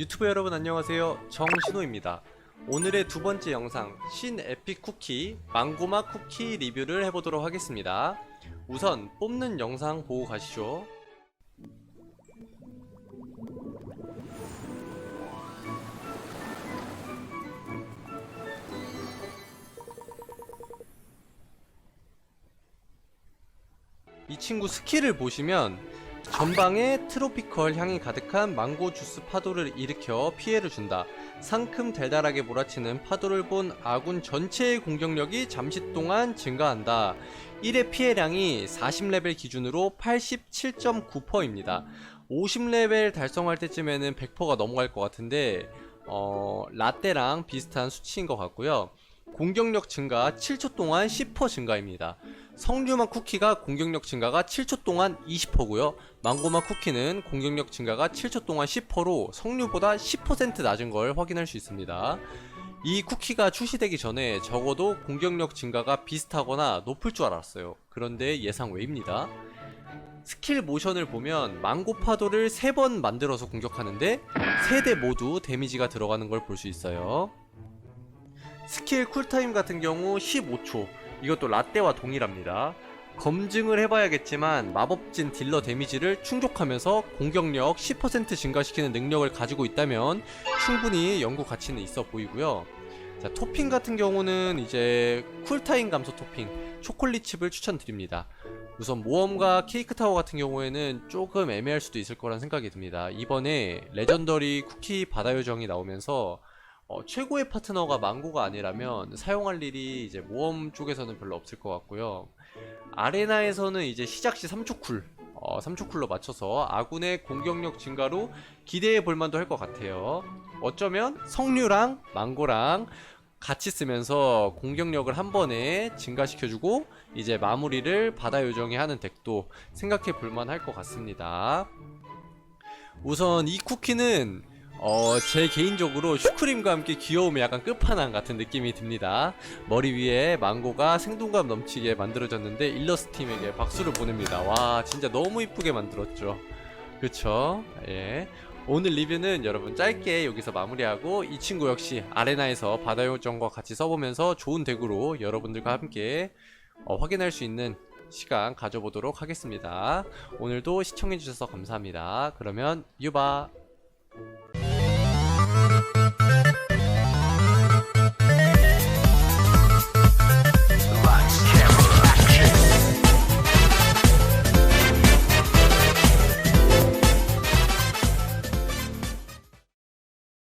유튜브 여러분 안녕하세요. 정신호입니다. 오늘의 두 번째 영상 신 에픽 쿠키 망고맛 쿠키 리뷰를 해보도록 하겠습니다. 우선 뽑는 영상 보고 가시죠. 이 친구 스킬을 보시면 전방에 트로피컬 향이 가득한 망고 주스 파도를 일으켜 피해를 준다. 상큼 달달하게 몰아치는 파도를 본 아군 전체의 공격력이 잠시 동안 증가한다. 1의 피해량이 40레벨 기준으로 87.9%입니다. 50레벨 달성할 때쯤에는 100%가 넘어갈 것 같은데 어, 라떼랑 비슷한 수치인 것 같고요. 공격력 증가 7초 동안 10% 증가입니다. 성류맛 쿠키가 공격력 증가가 7초 동안 20%고요. 망고맛 쿠키는 공격력 증가가 7초 동안 10%로 성류보다 10% 낮은 걸 확인할 수 있습니다. 이 쿠키가 출시되기 전에 적어도 공격력 증가가 비슷하거나 높을 줄 알았어요. 그런데 예상 외입니다. 스킬 모션을 보면 망고 파도를 3번 만들어서 공격하는데 3대 모두 데미지가 들어가는 걸 볼 수 있어요. 스킬 쿨타임 같은 경우 15초. 이것도 라떼와 동일합니다. 검증을 해봐야겠지만 마법진 딜러 데미지를 충족하면서 공격력 10% 증가시키는 능력을 가지고 있다면 충분히 연구 가치는 있어 보이고요. 자, 토핑 같은 경우는 이제 쿨타임 감소 토핑, 초콜릿 칩을 추천드립니다. 우선 모험과 케이크 타워 같은 경우에는 조금 애매할 수도 있을 거란 생각이 듭니다. 이번에 레전더리 쿠키 바다 요정이 나오면서 어, 최고의 파트너가 망고가 아니라면 사용할 일이 이제 모험 쪽에서는 별로 없을 것 같고요. 아레나에서는 이제 시작 시 3초 쿨, 어, 3초 쿨로 맞춰서 아군의 공격력 증가로 기대해 볼 만도 할 것 같아요. 어쩌면 성류랑 망고랑 같이 쓰면서 공격력을 한 번에 증가시켜주고 이제 마무리를 바다 요정이 하는 덱도 생각해 볼 만 할 것 같습니다. 우선 이 쿠키는 어, 제 개인적으로 슈크림과 함께 귀여움의 약간 끝판왕 같은 느낌이 듭니다. 머리 위에 망고가 생동감 넘치게 만들어졌는데 일러스트 팀에게 박수를 보냅니다. 와, 진짜 너무 이쁘게 만들었죠. 그쵸? 예. 오늘 리뷰는 여러분 짧게 여기서 마무리하고 이 친구 역시 아레나에서 바다 요정과 같이 써보면서 좋은 덱으로 여러분들과 함께 어, 확인할 수 있는 시간 가져보도록 하겠습니다. 오늘도 시청해주셔서 감사합니다. 그러면 유바!